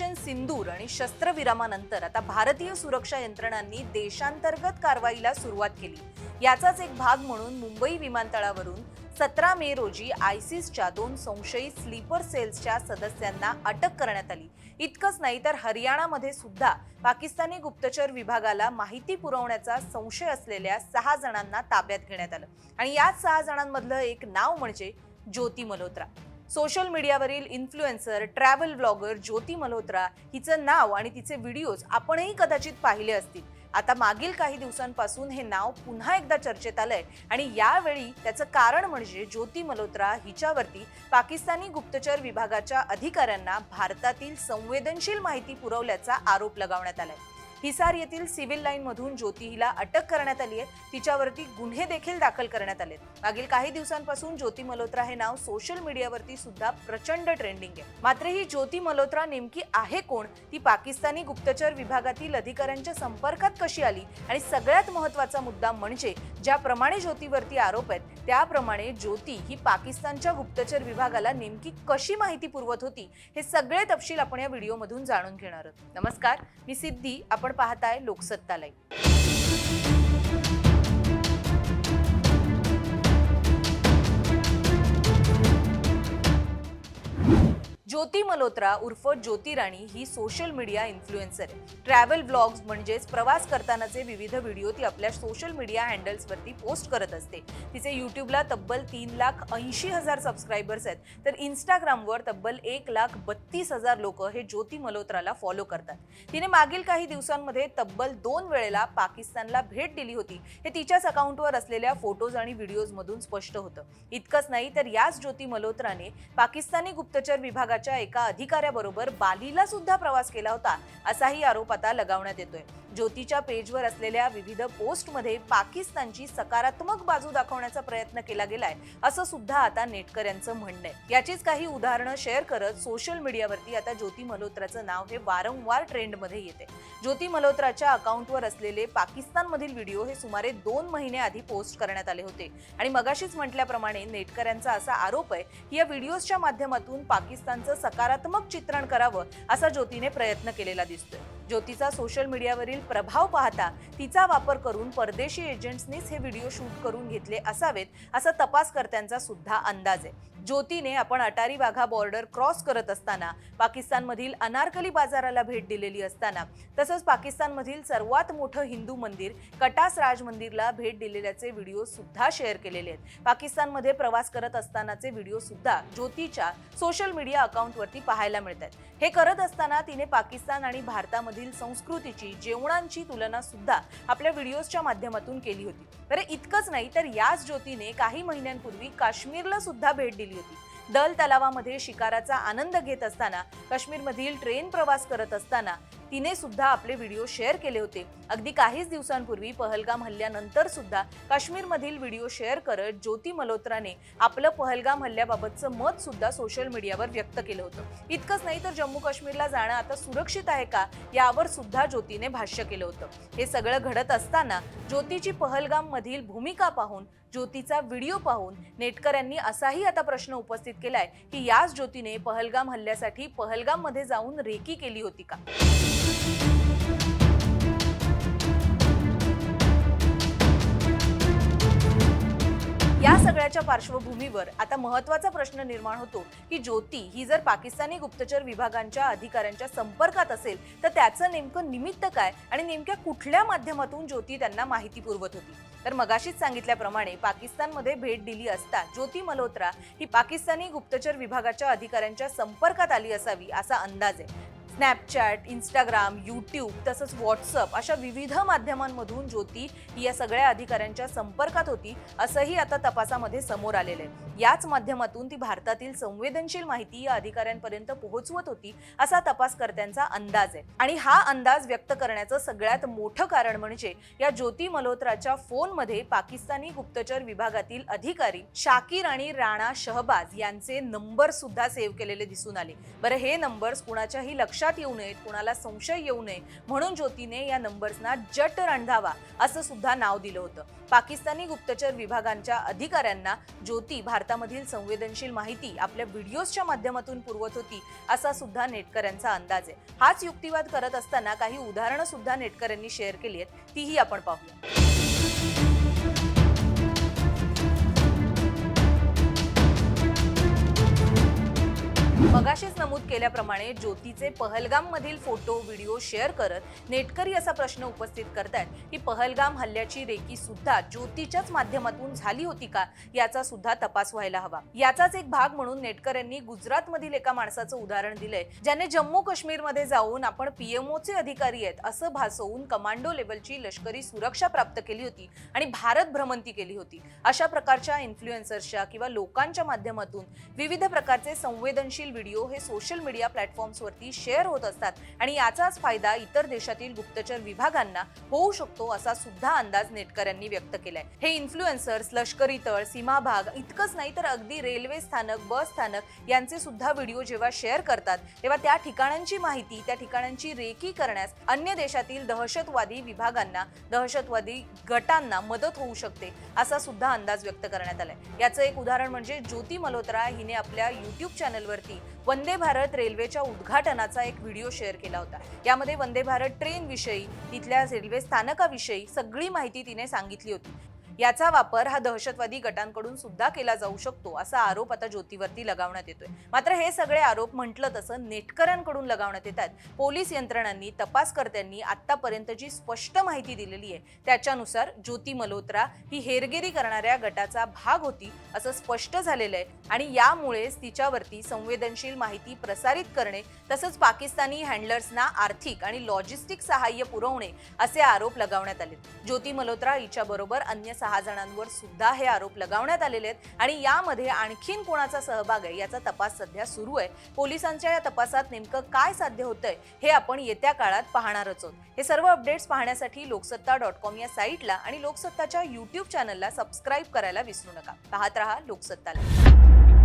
Operation सिंदूर आणि शस्त्रविरामानंतर आता भारतीय सुरक्षा यंत्रणांनी देशांतर्गत कारवाईला सुरुवात केली. याचाच एक भाग म्हणून मुंबई विमानतळावरून सतरा मे रोजी आयसिसच्या दोन संशयित स्लीपर सेल्सच्या सदस्यांना अटक करण्यात आली. इतकंच नाही तर हरियाणामध्ये सुद्धा पाकिस्तानी गुप्तचर विभागाला माहिती पुरवण्याचा संशय असलेल्या सहा जणांना ताब्यात घेण्यात आलं. आणि याच सहा जणांमधलं एक नाव म्हणजे Jyoti Malhotra. Social मीडियावरील influencer travel blogger Jyoti Malhotra हिचं नाव आणि तिचे व्हिडिओज आपणही कदाचित पाहिले असतील. आता मागील काही दिवसांपासून हे नाव पुन्हा एकदा चर्चेत आलंय आणि यावेळी त्याचं कारण म्हणजे ज्योती मल्होत्रा हिच्यावरती पाकिस्तानी गुप्तचर विभागाच्या अधिकाऱ्यांना भारतातील संवेदनशील माहिती पुरवल्याचा आरोप लगावण्यात आलाय. हिसार येथील सिव्हिल लाईन मधून ज्योती हिला अटक करण्यात आली आहे. तिच्यावरती गुन्हे देखील दाखल करण्यात आले मागील काही दिवसांपासून ज्योती मल्होत्रा हे नाव सोशल मीडियावरती सुद्धा प्रचंड ट्रेंडिंग आहे. मात्र ही ज्योती मल्होत्रा नेमकी आहे कोण? ती पाकिस्तानी गुप्तचर विभागातील अधिकाऱ्यांच्या संपर्कात कशी आली? आणि सगळ्यात महत्त्वाचा मुद्दा म्हणजे ज्याप्रमाणे ज्योतीवरती आरोप आहेत त्याप्रमाणे ज्योती ही पाकिस्तानच्या गुप्तचर विभागाला नेमकी कशी माहिती पुरवत होती हे सगळे तपशील आपण या व्हिडिओमधून जाणून घेणार आहोत. नमस्कार मी सिद्धी आपण पाहताय लोकसत्ता लाईव्ह ज्योती मल्होत्रा उर्फ ज्योती राणी ही सोशल मीडिया इन्फ्लुएन्सर आहे. ट्रॅव्हल ब्लॉग्स म्हणजेच प्रवास करतानाचे विविध व्हिडिओ ती आपल्या सोशल मीडिया हँडल्सवरती पोस्ट करत असते. तिचे यूट्यूबला तब्बल तीन लाख ऐंशी हजार सबस्क्रायबर्स आहेत. तर इंस्टाग्रामवर तब्बल एक लाख बत्तीस हजार लोक हे ज्योती मल्होत्राला फॉलो करतात. तिने मागील काही दिवसांमध्ये तब्बल दोन वेळेला पाकिस्तानला भेट दिली होती. हे तिच्याच अकाउंटवर असलेल्या फोटोज आणि व्हिडिओजमधून स्पष्ट होतं. इतकंच नाही तर याच ज्योती मल्होत्राने पाकिस्तानी गुप्तचर विभागाच्या एका अधिकाऱ्याबरोबर बालीला सुद्धा प्रवास केला होता असाही आरोप आता लगावण्यात येतोय. ज्योतीच्या पेजवर असलेल्या विविध पोस्टमध्ये पाकिस्तानची सकारात्मक बाजू दाखवण्याचा प्रयत्न केला गेलाय असं सुद्धा आता नेटकऱ्यांचं म्हणणं आहे. याचीच काही उदाहरणं शेअर करत सोशल मीडियावरती आता ज्योती मल्होत्राचं नाव हे वारंवार ट्रेंडमध्ये येते. ज्योती मल्होत्राच्या अकाउंटवर असलेले पाकिस्तानमधील व्हिडिओ हे सुमारे दोन महिने आधी पोस्ट करण्यात आले होते. आणि मगाशीच म्हटल्याप्रमाणे नेटकऱ्यांचा असा आरोप आहे की या व्हिडिओजच्या माध्यमातून पाकिस्तानचं सकारात्मक चित्रण करावं असा ज्योतीने प्रयत्न केलेला दिसतोय. ज्योतीचा सोशल मीडियावरील प्रभाव पाहता तिचा वापर करून परदेशी एजंट्सनीच हे व्हिडिओ शूट करून घेतले असावेत असा तपासकर्त्यांचा सुद्धा अंदाज आहे. ज्योतीने आपण अटारी वाघा बॉर्डर क्रॉस करत असताना पाकिस्तानमधील अनारकली बाजाराला भेट दिलेली असताना तसंच पाकिस्तानमधील सर्वात मोठं हिंदू मंदिर कटास राज मंदिरला भेट दिलेल्याचे व्हिडिओ सुद्धा शेअर केलेले आहेत. पाकिस्तानमध्ये प्रवास करत असतानाचे व्हिडिओ सुद्धा ज्योतीच्या सोशल मीडिया अकाउंटवरती पाहायला मिळतात हे करत असताना तिने पाकिस्तान आणि भारतामधील संस्कृतीची जेवण जेवणांची तुलना सुद्धा आपल्या व्हिडिओजच्या माध्यमातून केली होती. बरं इतकंच नाही तर याच ज्योतीने काही महिन्यांपूर्वी काश्मीरला सुद्धा भेट दिली होती. दल तलावामध्ये शिकाराचा आनंद घेत असताना काश्मीरमधील ट्रेन प्रवास करत असताना तिने सुद्धा आपले व्हिडिओ शेअर केले होते. अगदी काहीच दिवसांपूर्वी पहलगाम हल्ल्यानंतर सुद्धा काश्मीरमधील व्हिडिओ शेअर करत ज्योती मल्होत्राने आपलं पहलगाम हल्ल्याबाबतचं मत सुद्धा सोशल मीडियावर व्यक्त केलं होतं. इतकंच नाही तर जम्मू काश्मीरला जाणं आता सुरक्षित आहे का यावर सुद्धा ज्योतीने भाष्य केलं होतं. हे सगळं घडत असताना ज्योतीची पहलगाम मधील भूमिका पाहून ज्योतीचा व्हिडिओ पाहून नेटकऱ्यांनी असाही आता प्रश्न उपस्थित केलाय की याच ज्योतीने पहलगाम हल्ल्यासाठी पहलगाममध्ये जाऊन रेकी केली होती का? या सगळ्याच्या पार्श्वभूमीवर आता महत्त्वाचा प्रश्न निर्माण होतो की ज्योती ही जर पाकिस्तानी गुप्तचर विभागांच्या अधिकाऱ्यांच्या संपर्कात असेल तर त्याचं नेमकं निमित्त काय आणि नेमक्या कुठल्या माध्यमातून ज्योती त्यांना माहिती पुरवत होती? तर मगाशीच सांगितल्याप्रमाणे पाकिस्तानमध्ये भेट दिली असता ज्योती मल्होत्रा ही पाकिस्तानी गुप्तचर विभागाच्या अधिकाऱ्यांच्या संपर्कात आली असावी असा अंदाज आहे. स्नॅपचॅट इंस्टाग्राम यूट्यूब तसंच व्हॉट्सअप अशा विविध माध्यमांमधून ज्योती ही या सगळ्या अधिकाऱ्यांच्या संपर्कात होती असंही आता तपासामध्ये समोर आलेलं आहे. याच माध्यमातून ती भारतातील संवेदनशील माहिती या अधिकाऱ्यांपर्यंत पोहोचवत होती असा तपासकर्त्यांचा अंदाज आहे. आणि हा अंदाज व्यक्त करण्याचं सगळ्यात मोठं कारण म्हणजे या ज्योती मल्होत्राच्या फोनमध्ये पाकिस्तानी गुप्तचर विभागातील अधिकारी शाकीर आणि राणा शहबाज यांचे नंबर सुद्धा सेव्ह केलेले दिसून आले. बरं हे नंबर्स कुणाच्याही लक्षात लक्षात येऊ नयेत कोणाला संशय येऊ नये म्हणून ज्योतीने या नंबर्सना जट रणधावा असं सुद्धा नाव दिलं होतं. पाकिस्तानी गुप्तचर विभागांच्या अधिकाऱ्यांना ज्योती भारतामधील संवेदनशील माहिती आपल्या व्हिडिओजच्या माध्यमातून पुरवत होती असा सुद्धा नेटकऱ्यांचा अंदाज आहे. हाच युक्तिवाद करत असताना काही उदाहरणं सुद्धा नेटकऱ्यांनी शेअर केली आहेत. तीही आपण पाहूया. मगाशीच नमूद केल्याप्रमाणे ज्योतीचे पहलगाम मधील फोटो व्हिडिओ शेअर करत नेटकरी असा प्रश्न उपस्थित करतायत. की पहलगाम हल्ल्याची रेकी सुद्धा ज्योतीच्याच माध्यमातून झाली होती का? याचा सुद्धा तपास व्हायला हवा. याचाच एक भाग म्हणून नेटकऱ्यांनी गुजरात मधील एका माणसाचं उदाहरण दिलंय ज्याने जम्मू काश्मीरमध्ये जाऊन आपण पीएमओचे अधिकारी आहेत असं भासवून कमांडो लेवलची लष्करी सुरक्षा प्राप्त केली होती आणि भारत भ्रमंती केली होती. अशा प्रकारच्या इन्फ्लुएन्सर्सच्या किंवा लोकांच्या माध्यमातून विविध प्रकारचे संवेदनशील व्हिडिओ हे सोशल मीडिया प्लॅटफॉर्म्सवरती शेअर होत असतात. आणि याचाच फायदा इतर देशातील गुप्तचर विभागांना होऊ शकतो असा सुद्धा अंदाज नेटकऱ्यांनी व्यक्त केलाय. हे इन्फ्लुएन्सर्स लष्करी तळ सीमा भाग इतकंच नाही तर अगदी रेल्वे स्थानक बस स्थानक यांचे सुद्धा व्हिडिओ जेव्हा शेअर करतात तेव्हा त्या ठिकाणांची माहिती त्या ठिकाणांची रेकी करण्यास अन्य देशातील दहशतवादी विभागांना दहशतवादी गटांना मदत होऊ शकते असा सुद्धा अंदाज व्यक्त करण्यात आलाय. याचं एक उदाहरण म्हणजे ज्योती मल्होत्रा हिने आपल्या युट्यूब चॅनलवरती वंदे भारत रेल्वेच्या उद्घाटनाचा एक व्हिडिओ शेअर केला होता. यामध्ये वंदे भारत ट्रेन विषयी तिथल्या रेल्वे स्थानकाविषयी सगळी माहिती तिने सांगितली होती. याचा वापर हा दहशतवादी गटांकडून सुद्धा केला जाऊ शकतो असा आरोप आता ज्योतीवरती लगावण्यात येतोय. मात्र हे सगळे आरोप म्हटलं तसं नेटकऱ्यांकडून लगावण्यात येत आहेत. पोलीस यंत्रणांनी तपासकर्त्यांनी आतापर्यंत जी स्पष्ट माहिती दिलेली आहे त्याच्यानुसार ज्योती मल्होत्रा ही हेरगिरी करणाऱ्या गटाचा भाग होती असं स्पष्ट झालेलं आहे. आणि यामुळेच तिच्यावरती संवेदनशील माहिती प्रसारित करणे तसंच पाकिस्तानी हँडलर्सना आर्थिक आणि लॉजिस्टिक सहाय्य पुरवणे असे आरोप लगावण्यात आले ज्योती मल्होत्रा हिच्याबरोबर अन्य सहा जणांवर सुद्धा हे आरोप लगावण्यात आलेले आहेत. आणि यामध्ये आणखीन कोणाचा सहभाग आहे याचा तपास सध्या सुरू आहे. पोलिसांच्या या तपासात नेमकं काय साध्य होतंय हे आपण येत्या काळात पाहणारच आहोत. हे सर्व अपडेट्स पाहण्यासाठी लोकसत्ता डॉट कॉम या साईटला आणि लोकसत्ताच्या युट्यूब चॅनलला सबस्क्राईब करायला विसरू नका. पाहत रहा लोकसत्ताला.